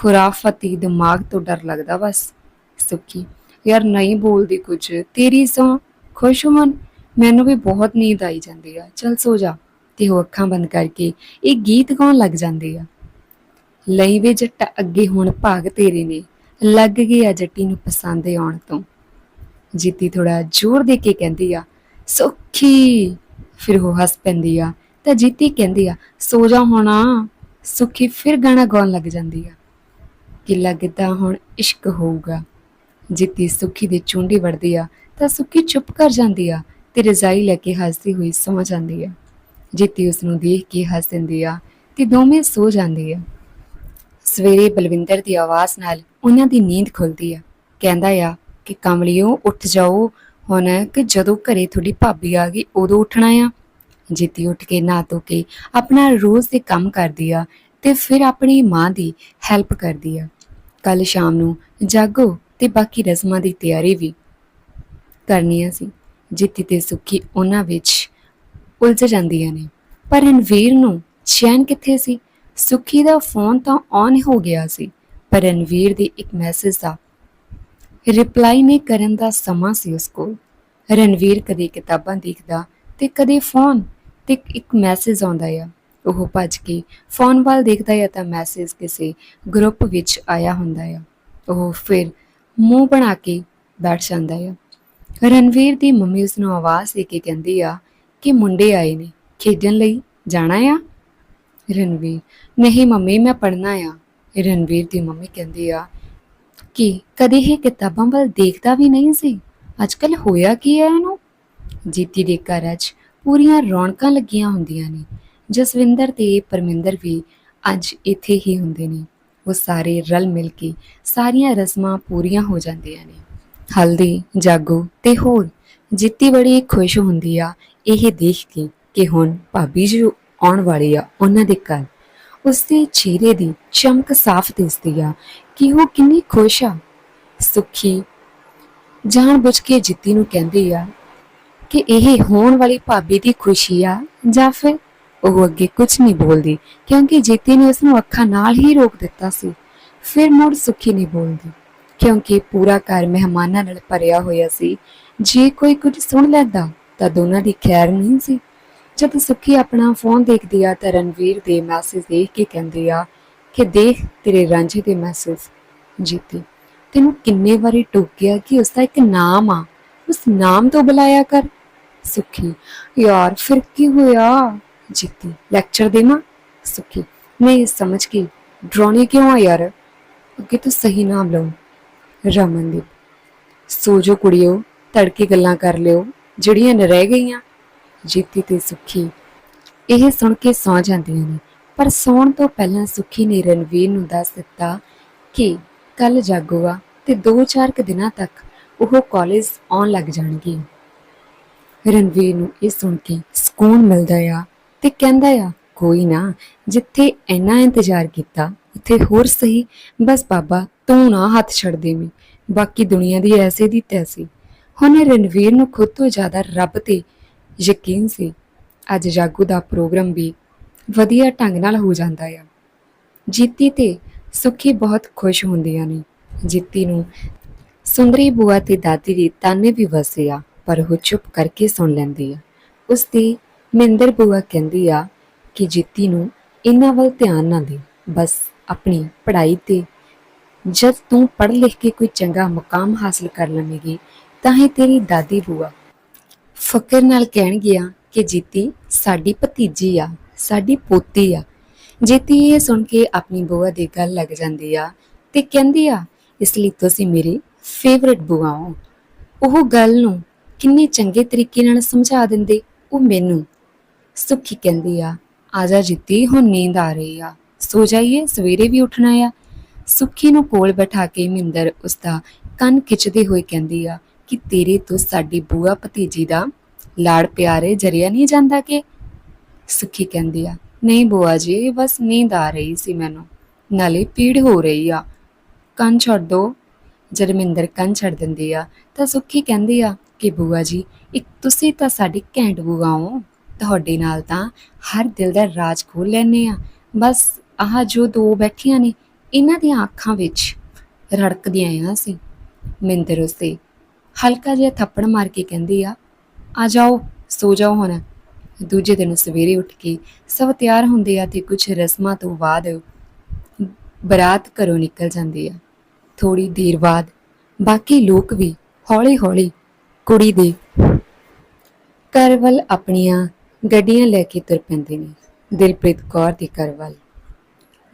ਖੁਰਾਫਤੀ ਦਿਮਾਗ ਤੋਂ ਡਰ ਲੱਗਦਾ ਬਸ ਸੁਖੀ। ਯਾਰ ਨਹੀਂ ਬੋਲਦੀ ਕੁਝ, ਤੇਰੀ ਸੌ ਖੁਸ਼ ਹੋਣ, ਮੈਨੂੰ ਵੀ ਬਹੁਤ ਨੀਂਦ ਆਈ ਜਾਂਦੀ ਆ। ਚਲ ਸੋ ਜਾ ਤੇ ਉਹ ਅੱਖਾਂ ਬੰਦ ਕਰਕੇ ਇਹ ਗੀਤ ਗਾਉਣ ਲੱਗ ਜਾਂਦੇ ਆ। ਲਈ ਵੇ ਜੱਟ ਅੱਗੇ ਹੁਣ ਭਾਗ ਤੇਰੇ ਨੇ, ਲੱਗ ਗਿਆ ਜੱਟੀ ਨੂੰ ਪਸੰਦ ਆਉਣ ਤੋਂ। ਜੀਤੀ ਥੋੜਾ ਜ਼ੋਰ ਦੇ ਕੇ ਕਹਿੰਦੀ ਆ, ਸੁੱਖੀ। ਫਿਰ ਉਹ ਹੱਸ ਪੈਂਦੀ ਆ। ਤਾਂ ਜੀਤੀ ਕਹਿੰਦੀ ਆ, ਸੋ ਜਾ ਹੋਣਾ ਸੁੱਖੀ ਫਿਰ ਗਾਣਾ ਗਾਉਣ ਲੱਗ ਜਾਂਦੀ ਆ। ਕਿ ਲੱਗਦਾ ਹੁਣ ਇਸ਼ਕ ਹੋਊਗਾ। ਜਿੱਤੀ ਸੁੱਖੀ ਦੇ ਚੁੰਡੀ ਵੜਦੀ ਆ, ਤਾਂ ਸੁੱਖੀ ਚੁੱਪ ਕਰ ਜਾਂਦੀ ਆ, ਤੇ ਰਜ਼ਾਈ ਲੈ ਕੇ ਹੱਸਦੀ ਹੋਈ ਸੌਂ ਜਾਂਦੀ ਆ। ਜਿੱਤੀ ਉਸ ਨੂੰ ਦੇਖ ਕੇ ਹੱਸ ਦਿੰਦੀ ਆ, ਤੇ ਦੋਵੇਂ ਸੋ ਜਾਂਦੀ ਆ। ਸਵੇਰੇ ਬਲਵਿੰਦਰ ਦੀ ਆਵਾਜ਼ ਨਾਲ ਉਹਨਾਂ ਦੀ ਨੀਂਦ ਖੁੱਲਦੀ ਆ। ਕਹਿੰਦਾ ਆ ਕਿ ਕਮਲਿਓ, ਉੱਠ ਜਾਓ। ਹੁਣ ਕਿ ਜਦੋਂ ਘਰੇ ਤੁਹਾਡੀ ਭਾਬੀ ਆ ਗਈ, ਉਦੋਂ ਉੱਠਣਾ ਆ। ਜਿੱਤੀ ਉੱਠ ਕੇ ਨਹਾ ਧੋ ਕੇ ਆਪਣਾ ਰੋਜ਼ ਦੇ ਕੰਮ ਕਰਦੀ ਆ, ਤੇ ਫਿਰ ਆਪਣੀ ਮਾਂ ਦੀ ਹੈਲਪ ਕਰਦੀ ਆ। ਕੱਲ ਸ਼ਾਮ ਨੂੰ ਜਾਗੋ ਤੇ ਬਾਕੀ ਰਸਮਾਂ ਦੀ ਤਿਆਰੀ ਵੀ ਕਰਨੀਆਂ ਸੀ ਜੀਤੀ ਤੇ ਸੁੱਖੀ ਉਹਨਾਂ ਵਿੱਚ ਉਲਝ ਜਾਂਦੀਆਂ ਨੇ। ਪਰ ਰਣਵੀਰ ਨੂੰ ਚੈਨ ਕਿੱਥੇ ਸੀ? ਸੁੱਖੀ ਦਾ ਫੋਨ ਤਾਂ ਔਨ ਹੋ ਗਿਆ ਸੀ, ਪਰ ਰਣਵੀਰ ਦੇ ਇੱਕ ਮੈਸੇਜ ਦਾ ਰਿਪਲਾਈ ਨਹੀਂ ਕਰਨ ਦਾ ਸਮਾਂ ਸੀ ਉਸ ਕੋਲ। ਰਣਵੀਰ ਕਦੇ ਕਿਤਾਬਾਂ ਦੇਖਦਾ ਤੇ ਕਦੇ ਫੋਨ ਤੇ ਇੱਕ ਮੈਸੇਜ ਆਉਂਦਾ ਆ। ਉਹ ਭੱਜ ਕੇ ਫੋਨ ਵੱਲ ਦੇਖਦਾ ਆ ਤਾਂ ਮੈਸੇਜ ਕਿਸੇ ਗਰੁੱਪ ਵਿੱਚ ਆਇਆ ਹੁੰਦਾ ਆ। ਉਹ ਫਿਰ ਮੂੰਹ ਬਣਾ ਕੇ ਬੈਠ ਜਾਂਦਾ ਆ। ਰਣਵੀਰ ਦੀ ਮੰਮੀ ਉਸ ਨੂੰ ਆਵਾਜ਼ ਦੇ ਕੇ ਕਹਿੰਦੀ ਆ ਕਿ ਮੁੰਡੇ ਆਏ ਨੇ, ਖੇਡਣ ਲਈ ਜਾਣਾ ਆ? ਰਣਵੀਰ, ਨਹੀਂ ਮੰਮੀ, ਮੈਂ ਪੜ੍ਹਨਾ ਆ। ਰਣਵੀਰ ਦੀ ਮੰਮੀ ਕਹਿੰਦੀ ਆ ਕਿ ਕਦੇ ਇਹ ਕਿਤਾਬਾਂ ਵੱਲ ਦੇਖਦਾ ਵੀ ਨਹੀਂ ਸੀ। ਅੱਜਕੱਲ ਹੋਇਆ ਕੀ ਹੈ ਇਹਨੂੰ? ਜੀਤੀ ਦੇ ਘਰ 'ਚ ਪੂਰੀਆਂ ਰੌਣਕਾਂ ਲੱਗੀਆਂ ਹੁੰਦੀਆਂ ਨੇ। ਜਸਵਿੰਦਰ ਤੇ ਪਰਮਿੰਦਰ ਵੀ ਅੱਜ ਇੱਥੇ ਹੀ ਹੁੰਦੇ ਨੇ। ਉਹ ਸਾਰੇ ਰਲ ਮਿਲ ਕੇ ਸਾਰੀਆਂ ਰਸਮਾਂ ਪੂਰੀਆਂ ਹੋ ਜਾਂਦੀਆਂ ਨੇ। ਹਲਦੀ, ਜਾਗੋ ਤੇ ਹੋਰ ਜਿੱਤੀ ਬੜੀ ਖੁਸ਼ ਹੁੰਦੀ ਆ ਇਹ ਦੇਖ ਕੇ ਕਿ ਹੁਣ ਭਾਬੀ ਜੀ ਆਉਣ ਵਾਲੀ ਆ ਉਹਨਾਂ ਦੇ ਘਰ। ਉਸਦੇ ਚਿਹਰੇ ਦੀ ਚਮਕ ਸਾਫ਼ ਦਿਸਦੀ ਆ ਕਿ ਉਹ ਕਿੰਨੀ ਖੁਸ਼ ਆ। ਸੁਖੀ ਜਾਣ ਬੁੱਝ ਕੇ ਜਿੱਤੀ ਨੂੰ ਕਹਿੰਦੀ ਆ ਕਿ ਇਹ ਹੋਣ ਵਾਲੀ ਭਾਬੀ ਦੀ ਖੁਸ਼ੀ ਆ ਜਾਂ ਫਿਰ ਉਹ ਅੱਗੇ ਕੁਝ ਨਹੀਂ ਬੋਲਦੀ, ਕਿਉਂਕਿ ਜੀਤੀ ਨੇ ਉਸ ਨੂੰ ਅੱਖਾਂ ਨਾਲ ਹੀ ਰੋਕ ਦਿੱਤਾ ਸੀ। ਫਿਰ ਮੁੜ ਸੁਖੀ ਨਹੀਂ ਬੋਲਦੀ, ਕਿਉਂਕਿ ਪੂਰਾ ਘਰ ਮਹਿਮਾਨਾਂ ਨਾਲ ਭਰਿਆ ਹੋਇਆ ਸੀ। ਜੇ ਕੋਈ ਕੁਝ ਸੁਣ ਲੈਂਦਾ, ਤਾਂ ਦੋਨਾਂ ਦੀ ਖੈਰ ਨਹੀਂ ਸੀ। ਜਦ ਸੁਖੀ ਆਪਣਾ ਫੋਨ ਦੇਖਦੀ ਆ, ਤਾਂ ਰਣਵੀਰ ਦੇ ਮੈਸੇਜ ਦੇਖ ਕੇ ਕਹਿੰਦੀ ਆ, ਕਿ ਦੇਖ, ਤੇਰੇ ਰਾਂਝੇ ਦੇ ਮੈਸੇਜ, ਜੀਤੀ। ਤੈਨੂੰ ਕਿੰਨੇ ਵਾਰੀ ਟੋਕਿਆ ਕਿ ਉਸ ਦਾ ਇੱਕ ਨਾਮ ਆ, ਉਸ ਨਾਮ ਤੋਂ ਬੁਲਾਇਆ ਕਰ, ਸੁਖੀ। ਯਾਰ, ਫਿਰ ਕੀ ਹੋਇਆ? ਜੀਤੀ ਲੈਕਚਰ ਦੇਣਾ ਸੁਖੀ ਨਹੀਂ ਸਮਝ ਕੇ ਡਰਾਉਣੀ ਕਿਉਂ ਆ ਯਾਰ ਅੱਗੇ ਤੋਂ ਸਹੀ ਨਾਮ ਲਓ ਰਮਨਦੀਪ ਸੋ ਜੋ ਕੁੜੀਓ ਤੜਕੇ ਗੱਲਾਂ ਕਰ ਲਿਓ ਜਿਹੜੀਆਂ ਨ ਰਹਿ ਗਈਆਂ ਜੀਤੀ ਤੇ ਸੁਖੀ ਇਹ ਸੁਣ ਕੇ ਸੌ ਜਾਂਦੀਆਂ ਨੇ ਪਰ ਸੌਣ ਤੋਂ ਪਹਿਲਾਂ ਸੁਖੀ ਨੇ ਰਣਵੀਰ ਨੂੰ ਦੱਸ ਦਿੱਤਾ ਕਿ ਕੱਲ ਜਾਗੂਗਾ ਤੇ 2-4 ਕੁ ਦਿਨਾਂ ਤੱਕ ਉਹ ਕਾਲਜ ਆਉਣ ਲੱਗ ਜਾਣਗੇ ਰਣਵੀਰ ਨੂੰ ਇਹ ਸੁਣ ਕੇ ਸਕੂਨ ਮਿਲਦਾ ਆ ਤੇ ਕਹਿੰਦਾ ਆ, ਕੋਈ ਨਾ, ਜਿੱਥੇ ਇੰਨਾ ਇੰਤਜ਼ਾਰ ਕੀਤਾ, ਉੱਥੇ ਹੋਰ ਸਹੀ। ਬਸ ਬਾਬਾ, ਤੂੰ ਨਾ ਹੱਥ ਛੱਡ ਦੇਵੀਂ। ਬਾਕੀ ਦੁਨੀਆ ਦੀ ਐਸੇ ਦੀ ਤੈਸੀ। ਹੁਣ ਰਣਵੀਰ ਨੂੰ ਖੁਦ ਤੋਂ ਜ਼ਿਆਦਾ ਰੱਬ ਤੇ ਯਕੀਨ ਸੀ। ਅੱਜ ਜਾਗੂ ਦਾ ਪ੍ਰੋਗਰਾਮ ਵੀ ਵਧੀਆ ਢੰਗ ਨਾਲ ਹੋ ਜਾਂਦਾ ਆ। ਜੀਤੀ ਤੇ ਸੁਖੀ ਬਹੁਤ ਖੁਸ਼ ਹੁੰਦੀਆਂ ਨੇ। ਜੀਤੀ ਨੂੰ ਸੁੰਦਰੀ ਬੁਆ ਤੇ ਦਾਦੀ ਦੀ ਤਾਨੇ ਵੀ ਵਸੇ ਆ, ਪਰ ਉਹ ਚੁੱਪ ਕਰਕੇ ਸੁਣ ਲੈਂਦੀ ਆ। ਉਸ ਦੀ ਮਿੰਦਰ ਬੁਆ ਕਹਿੰਦੀ ਆ ਕਿ ਜੀਤੀ ਨੂੰ ਇਹਨਾਂ ਵੱਲ ਧਿਆਨ ਨਾ ਦੇ। ਬਸ ਆਪਣੀ ਪੜ੍ਹਾਈ ਤੇ ਜਦ ਤੂੰ ਪੜ੍ਹ ਲਿਖ ਕੇ ਕੋਈ ਚੰਗਾ ਮੁਕਾਮ ਹਾਸਲ ਕਰ ਲਵੇਂਗੀ, ਤਾਂ ਹੀ ਤੇਰੀ ਦਾਦੀ ਬੂਆ ਫਕਰ ਨਾਲ ਕਹਿਣਗੀਆਂ ਕਿ ਜੀਤੀ ਸਾਡੀ ਭਤੀਜੀ ਆ, ਸਾਡੀ ਪੋਤੀ ਆ। ਜੀਤੀ ਇਹ ਸੁਣ ਕੇ ਆਪਣੀ ਬੂਆ ਦੀ ਗੱਲ ਲੱਗ ਜਾਂਦੀ ਆ ਤੇ ਕਹਿੰਦੀ ਆ, ਇਸ ਲਈ ਤੁਸੀਂ ਮੇਰੀ ਫੇਵਰਿਟ ਬੂਆ ਹੋ। ਉਹ ਗੱਲ ਨੂੰ ਕਿੰਨੇ ਚੰਗੇ ਤਰੀਕੇ ਨਾਲ ਸਮਝਾ ਦਿੰਦੇ, ਉਹ ਮੈਨੂੰ ਸੁੱਖੀ ਕਹਿੰਦੀ ਆ ਆਜਾ ਜੀਤੀ, ਹੁਣ ਨੀਂਦ ਆ ਰਹੀ ਆ। ਸੋ ਜਾਈਏ, ਸਵੇਰੇ ਵੀ ਉੱਠਣਾ ਆ। ਸੁੱਖੀ ਨੂੰ ਕੋਲ ਬਿਠਾ ਕੇ ਮਿੰਦਰ ਉਸਦਾ ਕੰਨ ਖਿੱਚਦੇ ਹੋਏ ਕਹਿੰਦੀ ਆ, ਕਿ ਤੇਰੇ ਤੋਂ ਸਾਡੀ ਬੂਆ ਭਤੀਜੀ ਦਾ ਲਾੜ ਪਿਆਰੇ ਜਰੀਆ ਨਹੀਂ ਜਾਂਦਾ ਕਿ? ਸੁੱਖੀ ਕਹਿੰਦੀ ਆ, ਨਹੀਂ ਬੂਆ ਜੀ, ਬਸ ਨੀਂਦ ਆ ਰਹੀ ਸੀ ਮੈਨੂੰ। ਨਾਲੇ ਪੀੜ ਹੋ ਰਹੀ ਆ। ਕੰਨ ਛੱਡ ਦੋ। ਜਰਮਿੰਦਰ ਕੰਨ ਛੱਡ ਦਿੰਦੀ ਆ, ਤਾਂ ਸੁੱਖੀ ਕਹਿੰਦੀ ਆ, ਕਿ ਬੂਆ ਜੀ, ਇੱਕ ਤੁਸੀਂ ਤਾਂ ਸਾਡੀ ਘੈਂਟ ਬੂਆ ਹੋ। ਤੁਹਾਡੇ ਨਾਲ ਤਾਂ ਹਰ ਦਿਲ ਦਾ ਰਾਜ ਖੋਲ ਲੈਨੇ ਆ ਬਸ ਆਹ ਜੋ ਦੋ ਬੈਠੀਆਂ ਨੇ, ਇਹਨਾਂ ਦੀਆਂ ਅੱਖਾਂ ਵਿੱਚ ਰੜਕਦੀਆਂ ਆ ਸੀ ਮਿੰਦਰ ਉਸੇ ਹਲਕਾ ਜਿਹਾ ਥੱਪੜ ਮਾਰ ਕੇ ਕਹਿੰਦੀ ਆ ਆ ਜਾਓ, ਸੋ ਜਾਓ ਹੁਣ। ਦੂਜੇ ਦਿਨ ਸਵੇਰੇ ਉੱਠ ਕੇ ਸਭ ਤਿਆਰ ਹੁੰਦੇ ਆ ਤੇ ਕੁਝ ਰਸਮਾਂ ਤੋਂ ਬਾਅਦ ਬਰਾਤ ਘਰੋਂ ਨਿਕਲ ਜਾਂਦੀ ਆ। ਥੋੜੀ ਦੇਰ ਬਾਅਦ ਬਾਕੀ ਲੋਕ ਵੀ ਹੌਲੀ-ਹੌਲੀ ਕੁੜੀ ਦੇ ਘਰ ਵੱਲ ਆਪਣੀਆਂ ਗੱਡੀਆਂ ਲੈ ਕੇ ਤੁਰ ਪੈਂਦੇ ਨੇ। ਦਿਲਪ੍ਰੀਤ ਕੌਰ ਦੇ ਘਰ ਵੱਲ।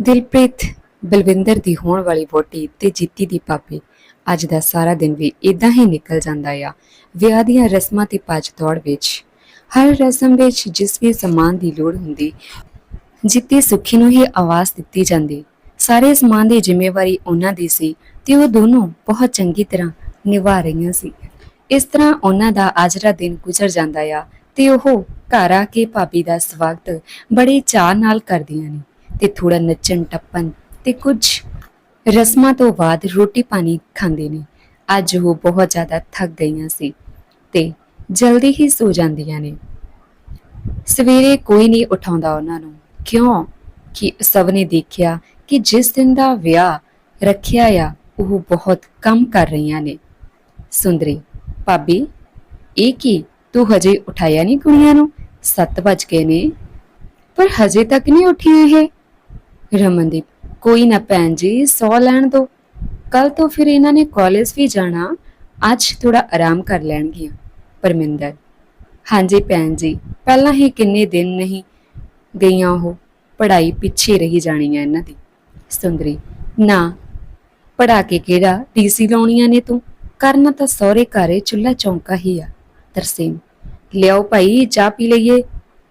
ਦਿਲਪ੍ਰੀਤ ਬਲਵਿੰਦਰ ਦੀ ਹੋਣ ਵਾਲੀ ਵੋਟੀ ਤੇ ਜੀਤੀ ਦੀ ਪਾਪੀ ਅੱਜ ਦਾ ਸਾਰਾ ਦਿਨ ਵੀ ਇਦਾਂ ਹੀ ਨਿਕਲ ਜਾਂਦਾ ਆ, ਵਿਆਹ ਦੀਆਂ ਰਸਮਾਂ ਤੇ ਭੱਜ ਦੌੜ ਵਿੱਚ। ਹਰ ਰਸਮ ਵਿੱਚ ਜਿਸ ਵੀ ਸਮਾਨ ਦੀ ਲੋੜ ਹੁੰਦੀ, ਜਿੱਤੀ ਸੁਖੀ ਨੂੰ ਹੀ ਆਵਾਜ਼ ਦਿੱਤੀ ਜਾਂਦੀ। ਸਾਰੇ ਸਮਾਨ ਦੀ ਜ਼ਿੰਮੇਵਾਰੀ ਉਹਨਾਂ ਦੀ ਸੀ ਤੇ ਉਹ ਦੋਨੋਂ ਬਹੁਤ ਚੰਗੀ ਤਰ੍ਹਾਂ ਨਿਭਾ ਰਹੀਆਂ ਸੀ। ਇਸ ਤਰ੍ਹਾਂ ਉਹਨਾਂ ਦਾ ਅੱਜ ਦਾ ਦਿਨ ਗੁਜ਼ਰ ਜਾਂਦਾ ਆ। ਤੇ ਉਹ ਘਰ ਆ ਕੇ ਭਾਬੀ ਦਾ ਸਵਾਗਤ ਬੜੇ ਚਾਅ ਨਾਲ ਕਰਦੀਆਂ ਨੇ ਤੇ ਥੋੜਾ ਨੱਚਣ, ਟੱਪਣ ਤੇ ਕੁਝ ਰਸਮਾਂ ਤੋਂ ਬਾਅਦ ਰੋਟੀ ਪਾਣੀ ਖਾਂਦੇ ਨੇ। ਅੱਜ ਉਹ ਬਹੁਤ ਜ਼ਿਆਦਾ ਥੱਕ ਗਈਆਂ ਸੀ ਤੇ ਜਲਦੀ ਹੀ ਸੋ ਜਾਂਦੀਆਂ ਨੇ। ਸਵੇਰੇ ਕੋਈ ਨਹੀਂ ਉਠਾਉਂਦਾ ਉਹਨਾਂ ਨੂੰ। ਕਿਉਂ? ਕਿ ਸਭ ਨੇ ਦੇਖਿਆ ਕਿ ਜਿਸ ਦਿਨ ਦਾ ਵਿਆਹ ਰੱਖਿਆ ਆ, ਉਹ ਬਹੁਤ ਕੰਮ ਕਰ ਰਹੀਆਂ ਨੇ। ਸੁੰਦਰੀ, ਭਾਬੀ, ਇਹ ਕੀ? ਤੂੰ ਹਜੇ ਉਠਾਇਆ ਨਹੀਂ ਕੁੜੀਆਂ ਨੂੰ? 7 ਵਜ ਗਏ ਨੇ। ਪਰ ਹਜੇ ਤੱਕ ਨਹੀਂ ਉੱਠੀਆਂ ਇਹ। ਰਮਨਦੀਪ, ਕੋਈ ਨਾ ਭੈਣ ਜੀ, ਸੌ ਲੈਣ ਦੋ। ਕੱਲ ਤੋਂ ਫਿਰ ਇਹਨਾਂ ਨੇ ਕਾਲਜ ਵੀ ਜਾਣਾ। ਅੱਜ ਥੋੜਾ ਆਰਾਮ ਕਰ ਲੈਣਗੀਆਂ, ਪਰਮਿੰਦਰ। ਹਾਂਜੀ ਭੈਣ ਜੀ, ਪਹਿਲਾਂ ਹੀ ਕਿੰਨੇ ਦਿਨ ਨਹੀਂ ਗਈਆਂ ਉਹ। ਪੜ੍ਹਾਈ ਪਿੱਛੇ ਰਹੀ ਜਾਣੀ ਹੈ ਇਹਨਾਂ ਦੀ। ਸੁੰਦਰੀ, ਨਾ ਪੜਾ ਕੇ ਕਿਹੜਾ ਡੀਸੀ ਲਾਉਣੀਆਂ ਨੇ ਤੂੰ? ਕਰਨਾ ਤਾਂ ਸਹੁਰੇ ਘਰੇ ਚੁੱਲ੍ਹਾ ਚੌਂਕਾ ਹੀ ਆ। ਤਰਸੇਮ ਲਿਆਓ ਭਾਈ, ਚਾਹ ਪੀ ਲਈਏ।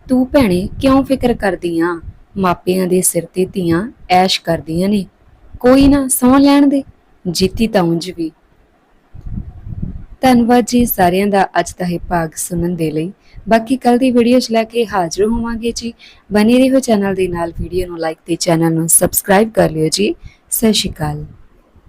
ਤੂੰ ਭੈਣੇ ਕਿਉਂ ਫਿਕਰ ਕਰਦੀਆਂ? ਮਾਪਿਆਂ ਦੇ ਸਿਰ ਤੇ ਧੀਆਂ ਐਸ਼ ਕਰਦੀਆਂ ਨੇ। ਕੋਈ ਨਾ ਸੌਂ ਲੈਣ ਦੇ। ਜੀਤੀ ਤਾਂ ਉਂਝ ਵੀ। ਧੰਨਵਾਦ ਜੀ ਸਾਰਿਆਂ ਦਾ ਅੱਜ ਦਾ ਇਹ ਭਾਗ ਸੁਣਨ ਦੇ ਲਈ। ਬਾਕੀ ਕੱਲ ਦੀ ਵੀਡੀਓ 'ਚ ਲੈ ਕੇ ਹਾਜ਼ਰ ਹੋਵਾਂਗੇ ਜੀ। ਬਨੇ ਰਹੋ ਚੈਨਲ ਦੇ ਨਾਲ। ਵੀਡੀਓ ਨੂੰ ਲਾਈਕ ਤੇ ਚੈਨਲ ਨੂੰ ਸਬਸਕ੍ਰਾਈਬ ਕਰ ਲਿਓ ਜੀ। ਸਤਿ ਸ਼੍ਰੀ ਅਕਾਲ।